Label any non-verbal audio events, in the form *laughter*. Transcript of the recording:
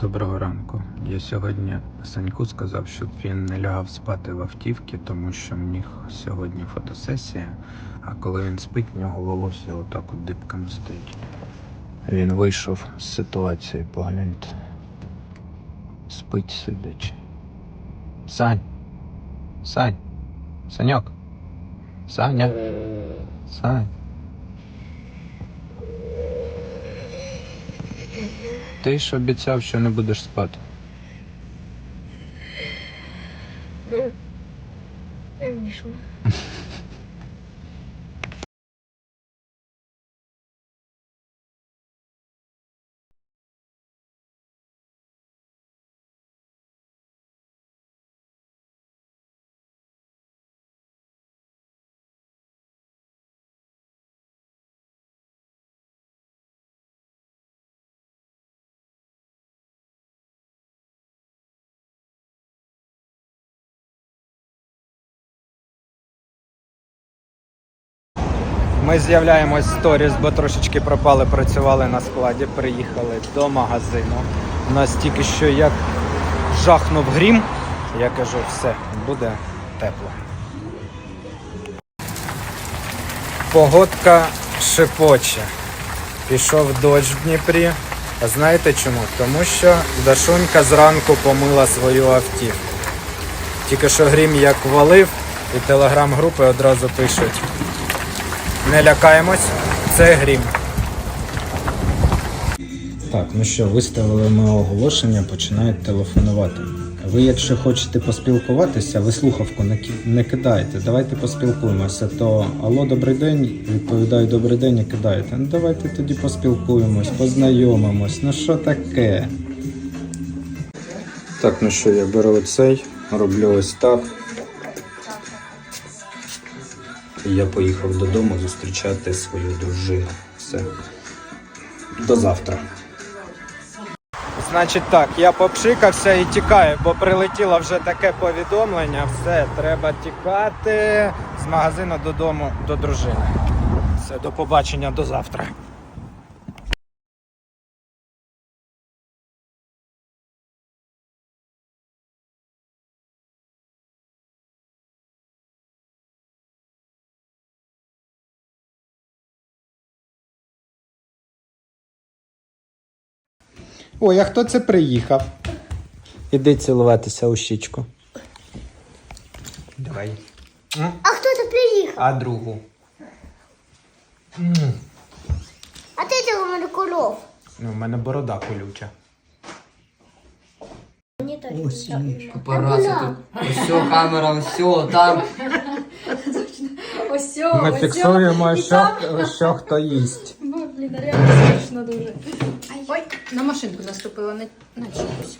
Доброго ранку. Я сьогодні Саньку сказав, щоб він не лягав спати в автівці, тому що в них сьогодні фотосесія, а коли він спить, в нього волосся отак от дибками стоїть. Він вийшов з ситуації, погляньте. Спить сидячи. Сань. Сань. Саньок. Саня. Сань. Ти ж обіцяв, що не будеш спати. Вийшло. Ми з'являємось сторіс, бо трошечки пропали, працювали на складі, приїхали до магазину. У нас тільки що як жахнув грім. Я кажу, все, буде тепло. Погодка шипоче. Пішов дощ в Дніпрі. А знаєте чому? Тому що Дашунька зранку помила свою автівку. Тільки що грім як валив, і телеграм-групи одразу пишуть. Не лякаємось, це грім. Так, ну що, виставили ми оголошення, починають телефонувати. Ви, якщо хочете поспілкуватися, ви слухавку не, ки- не кидайте. Давайте поспілкуємося. То алло, добрий день, відповідаю добрий день і кидаєте. Ну давайте тоді поспілкуємось, познайомимось. Ну що таке? Так, ну що, я беру оцей, роблю ось так. Я поїхав додому зустрічати свою дружину. Все. До завтра. Значить так, я попшикався і тікаю, бо прилетіло вже таке повідомлення. Все, треба тікати з магазину додому до дружини. Все, до побачення до завтра. Ой, а хто це приїхав? Іди цілуватися у щічку. Давай. А хто це приїхав? А другу. А ти цього мене коров. Ну, в мене борода колюча. Мені тут. Ось камера, ось там. *laughs* Ось Ми ось фіксуємо, і що, там. що хто їсть. Блін, реально смішно дуже. Ой, на машинку наступила, на, на чомусь.